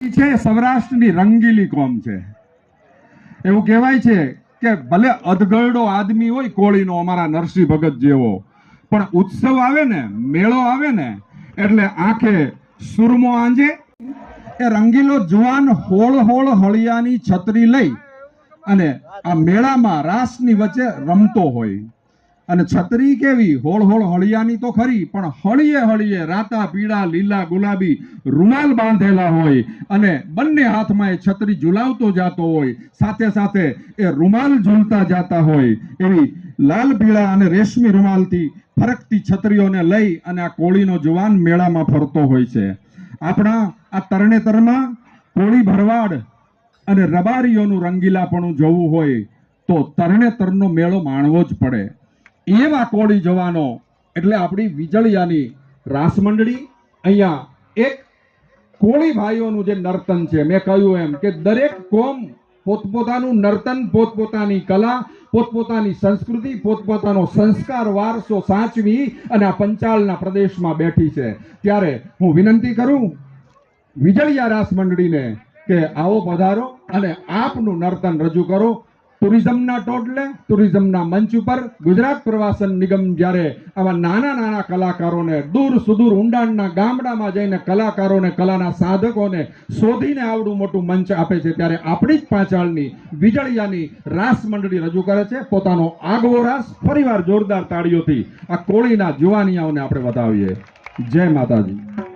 છે સૌરાષ્ટ્રની રંગીલી કોમ છે. એવું કહેવાય છે કે ભલે અધગરડો આદમી હોય કોળીનો અમારા નરસિંહ ભગત જેવો, પણ ઉત્સવ આવે ને, મેળો આવે ને, એટલે આંખે સુરમો આંજે, એ રંગીલો જુવાન હોળ હોળ હળિયાની છત્રી લઈ અને આ મેળામાં રાસની વચ્ચે રમતો હોય. અને છત્રી કેવી? હોળ હોળ હળિયાની તો ખરી, પણ હળીએ હળીએ રાતા પીળા, લીલા, ગુલાબી રૂમાલ બાંધેલા હોય અને બંને હાથમાં એ છત્રી ઝુલાવતો જાતો હોય, સાથે સાથે એ રૂમાલ ઝૂલતા જાતા હોય, એવી લાલ પીળા અને રેશમી રૂમાલથી ફરકતી છત્રીઓને લઈ અને આ કોળીનો જુવાન મેળામાં ફરતો હોય છે. આપણા આ તરણેતરમાં કોળી ભરવાડ અને રબારીઓનું રંગીલાપણું જોવું હોય તો તરણેતરનો મેળો માણવો જ પડે. એવા કોળી જવાનો, એટલે આપણી વીજળિયાની રાસ મંડળી અહીંયા એક કોળી ભાઈઓનું જે નર્તન છે, મેં કહ્યું એમ કે દરેક કોમ પોતપોતાનું નર્તન, પોતપોતાની કલા, પોતપોતાની સંસ્કૃતિ, પોતપોતાનો સંસ્કાર, વારસો સાચવી અને આ પંચાળના પ્રદેશમાં બેઠી છે. ત્યારે હું વિનંતી કરું વીજળિયા રાસ મંડળીને કે આવો પધારો અને આપનું નર્તન રજૂ કરો. ટુરિઝમના ટોટલે, ટુરિઝમના મંચ ઉપર ગુજરાત પ્રવાસન નિગમ જ્યારે આવા નાના નાના કલાકારોને દૂર સુદૂર ઊંડાણના ગામડામાં જઈને કલાકારોને, કલાના સાધકોને શોધીને આવડું મોટું મંચ આપે છે, ત્યારે આપણી જ પાંચાળની વીજળિયાની રાસ મંડળી રજૂ કરે છે. પોતાનો આગવો રાસ ફરીવાર જોરદાર તાળીઓથી આ કોળીના જુવાનિયાઓને આપણે બતાવીએ જય માતાજી.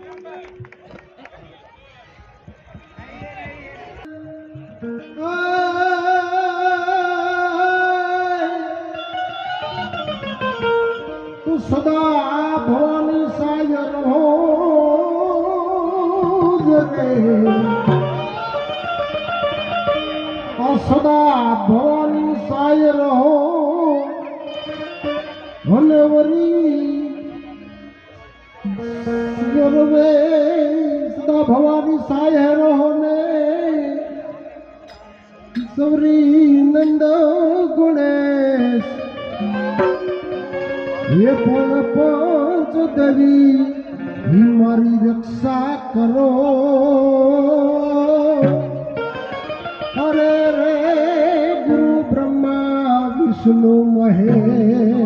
ગરવે સદા ભવાની સાય રહો ને સૌરી નંદ ગુણેશ હે પણ પાંચ દેવી મારી રક્ષા કરો અરે રે ગુરુ બ્રહ્મા વિષ્ણુ મહેશ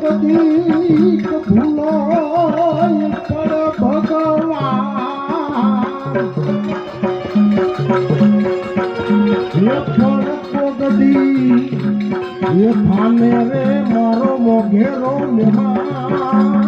તો કદી ભૂલાય પણ ભગવાન હે એ ફાને રે મારો મોઘેરો મહેમાન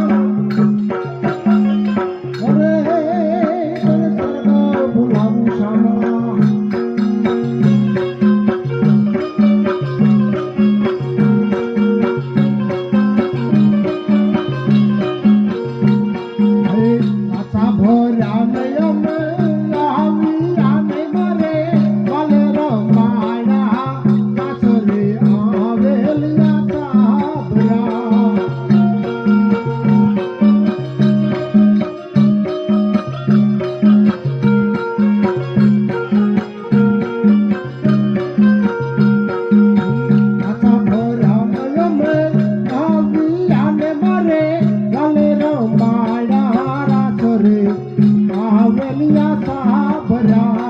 कावलिया साबरा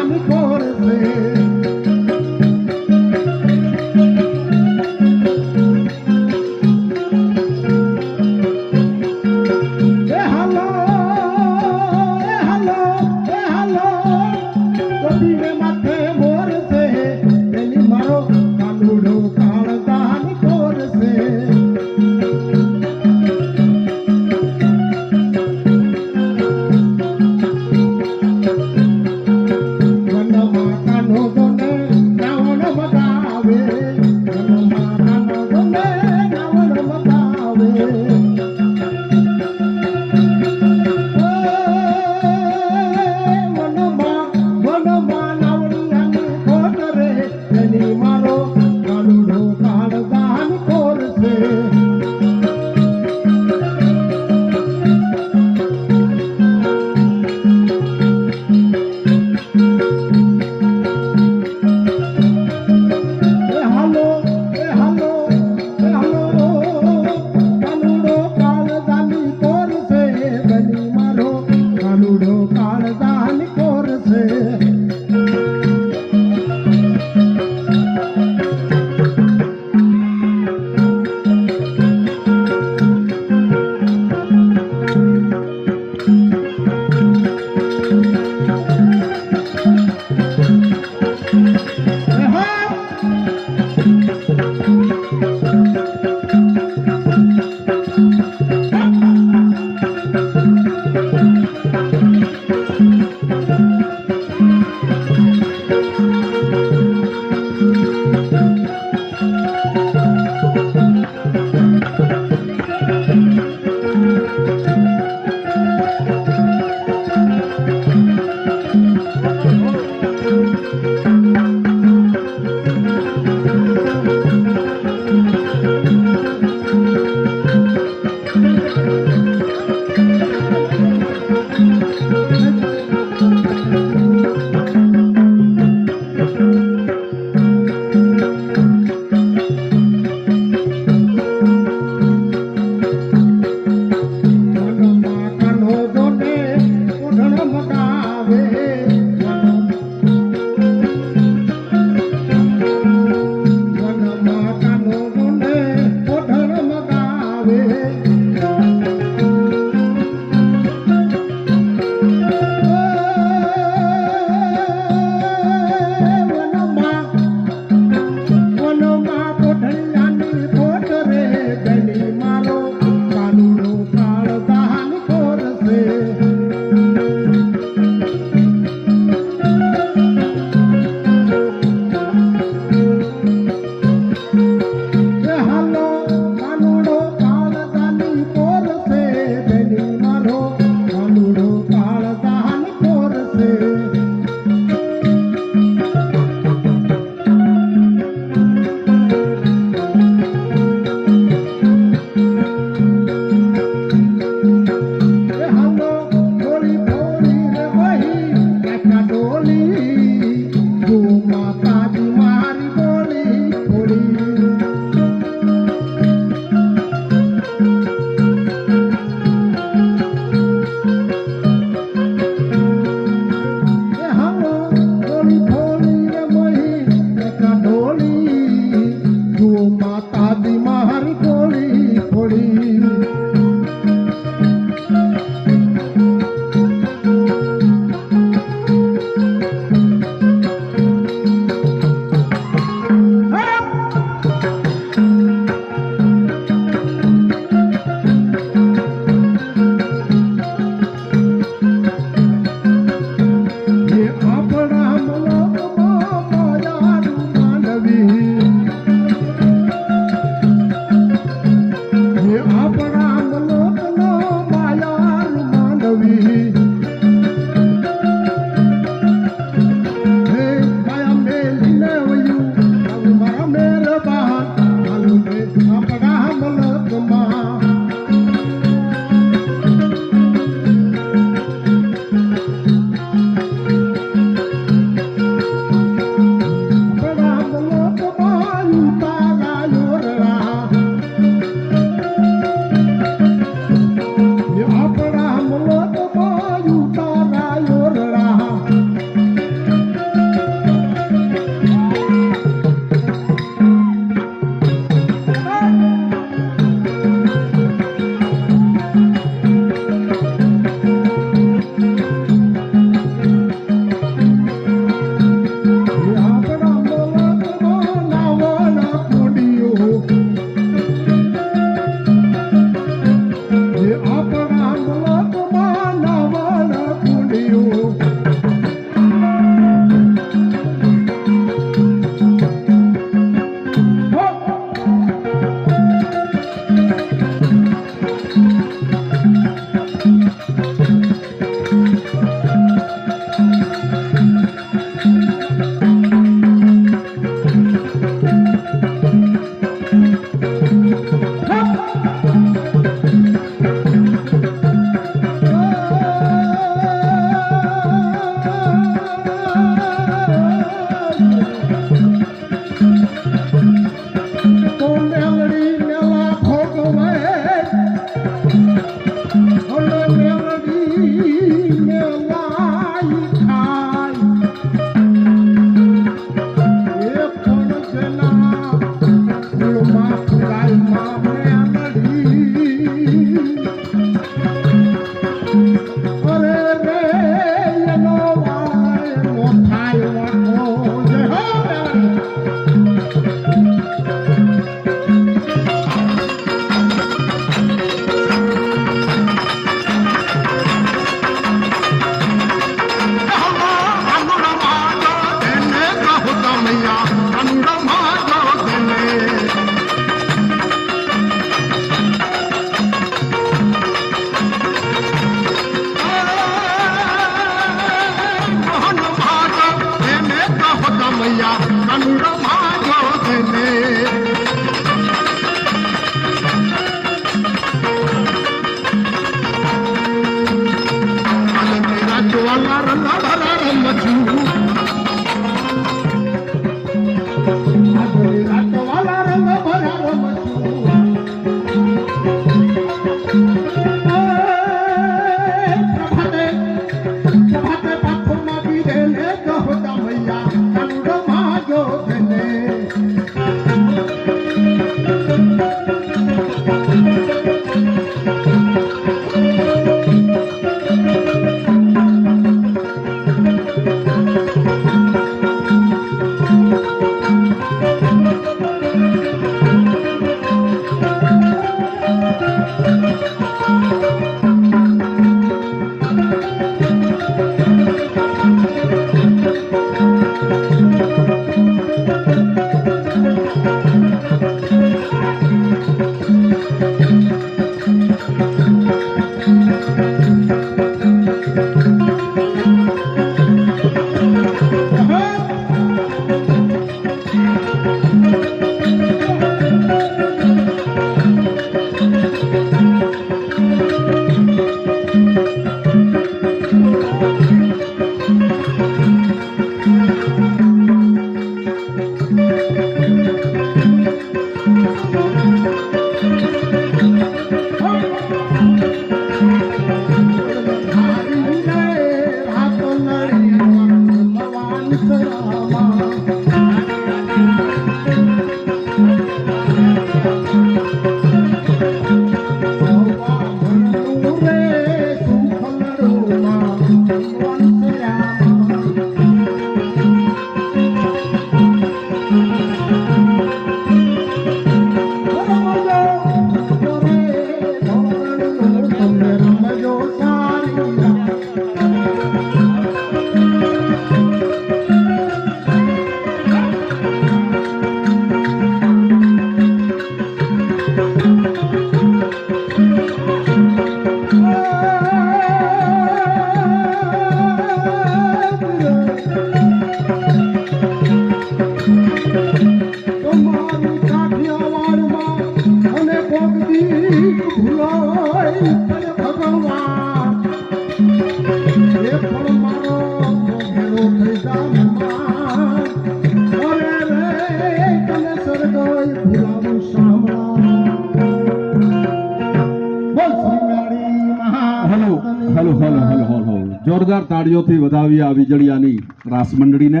તાળીઓથી વધાવી આ વીજળિયાની રાસમંડળીને.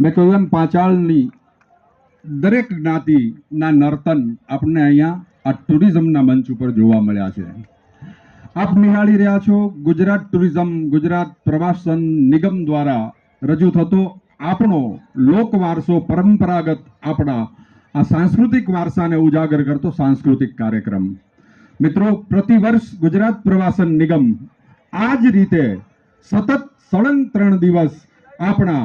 મેં કહ્યું એમ પાંચાળની દરેક જ્ઞાતિના નર્તન આપણને અહીંયા આ ટુરિઝમના મંચ ઉપર જોવા મળ્યા છે. આપ નિહાળી રહ્યા છો ગુજરાત ટુરિઝમ, ગુજરાત પ્રવાસન નિગમ દ્વારા રજૂ થતો આપણો લોક વારસો પરંપરાગત આપણા આ સાંસ્કૃતિક વારસાને ઉજાગર કરતો સાંસ્કૃતિક કાર્યક્રમ. મિત્રો પ્રતિવર્ષ ગુજરાત પ્રવાસન નિગમ આ જ રીતે સતત સળંગ ત્રણ દિવસ આપણા